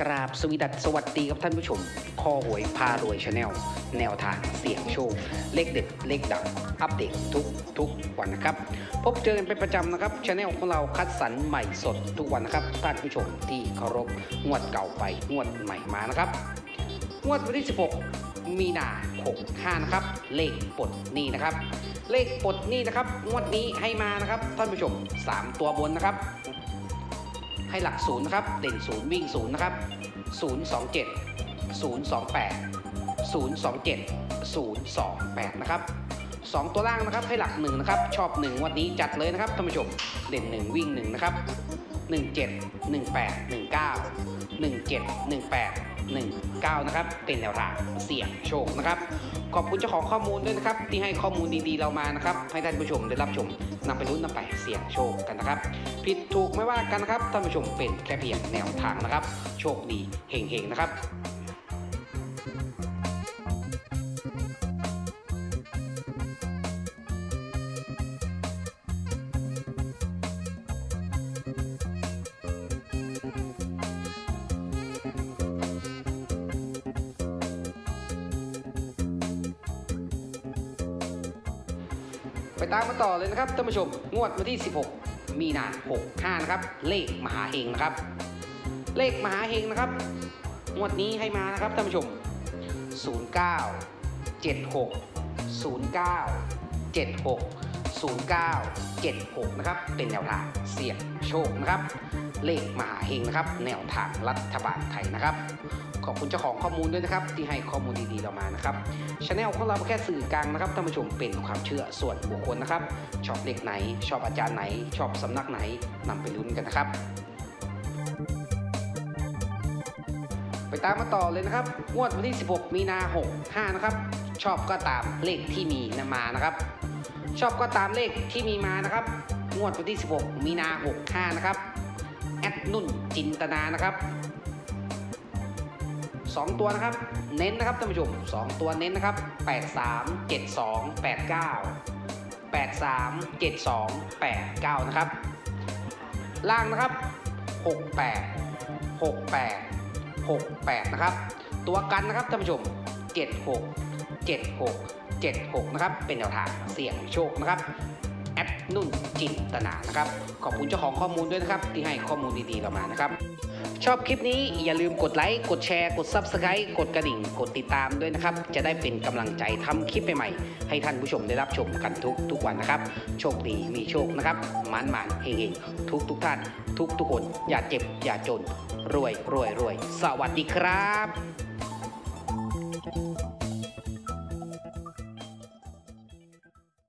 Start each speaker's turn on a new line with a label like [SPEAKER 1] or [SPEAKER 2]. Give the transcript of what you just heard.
[SPEAKER 1] กราบสวีดัสสวัสดีครับท่านผู้ชมคอหวยพารวยชาแนลแนวทางเสี่ยงโชค เลขเด็ด เลขดัง อัปเดตทุกทุกวันนะครับ พบเจอกันเป็นประจำนะครับชาแนลของเราคัดสรรใหม่สดทุกวันนะครับ ท่านผู้ชมที่เคารพงวดเก่าไปงวดใหม่มานะครับ งวดวันที่ 16 มีนา65นะครับ เลขปลดนี้นะครับ เลขปลดนี้นะครับ งวดนี้ให้มานะครับ ท่านผู้ชม 3 ตัวบนนะครับ ให้หลักศูนย์นะครับ เด่นศูนย์วิ่งศูนย์นะครับ027 028 027 028นะครับ2ตัวล่างนะครับให้หลัก1นะครับ ชอบ1วันนี้จัดเลยนะครับท่านผู้ชมเด่น1วิ่ง1นะครับ 17 18 19 17 18 19 นะครับ เป็นแนวทางเสี่ยงโชคนะครับ ขอบคุณเจ้าของข้อมูลด้วยนะครับ ที่ให้ข้อมูลดีๆเรามานะครับ ให้ท่านผู้ชมได้รับชมนำไปลุ้นนำไปเสี่ยงโชคกันนะครับ ผิดถูกไม่ว่ากันนะครับท่านผู้ชมเป็นแค่เพียงแนวทางนะครับ โชคดีเฮงๆนะครับ ไปตามมาต่อเลยนะครับท่านผู้ชม งวดวันที่ 16 มีนา65นะครับ เลขมหาเฮงนะครับ เลขมหาเฮงนะครับ งวดนี้ให้มานะครับท่านผู้ชม 09 76 09 76 09 76 นะครับ เป็นแนวทางเสี่ยงโชคนะครับ เลขมหาเฮงนะครับ แนวทางรัฐบาลไทยนะครับ ขอบคุณเจ้าของข้อมูลด้วยนะครับ ที่ให้ข้อมูลดีๆเรามานะครับช anel ของเราแค่สื่อกลางนะครับท่านผู้ชมเป็นความเชื่อส่วนบุคคลนะครับ ชอบเลขไหน ชอบอาจารย์ไหน ชอบสำนักไหนนำไปลุ้นกันนะครับ ไปตามมาต่อเลยนะครับงวดวันที่ 16 มีนา65นะครับชอบก็ตามเลขที่มีนมานะครับ ชอบก็ตามเลขที่มีมานะครับ งวดวันที่ 16 มีนา 65 นะครับ แอดนุ่นจินตนานะครับ 2 ตัวนะครับ เน้นนะครับท่านผู้ชม 2 ตัวเน้นนะครับ 83 72 89 83 72 89 นะครับ ล่างนะครับ 68 68 68 นะครับ ตัวกันนะครับท่านผู้ชม 76 76 76 นะครับ เป็นแนวทางเสี่ยงโชคนะครับ แอดนุ่นจินตนานะครับ ขอบคุณเจ้าของข้อมูลด้วยนะครับ ที่ให้ข้อมูลดีๆเรามานะครับ ชอบคลิปนี้อย่าลืมกดไลค์ กดแชร์ กด Subscribe กดกระดิ่ง กดติดตามด้วยนะครับ จะได้เป็นกำลังใจทำคลิปใหม่ๆ ให้ท่านผู้ชมได้รับชมกันทุกทุกวันนะครับ โชคดีมีโชคนะครับมันมันเฮงๆทุกทุกท่าน ทุกทุกคนอย่าเจ็บอย่าจนรวยรวยรวยสวัสดีครับ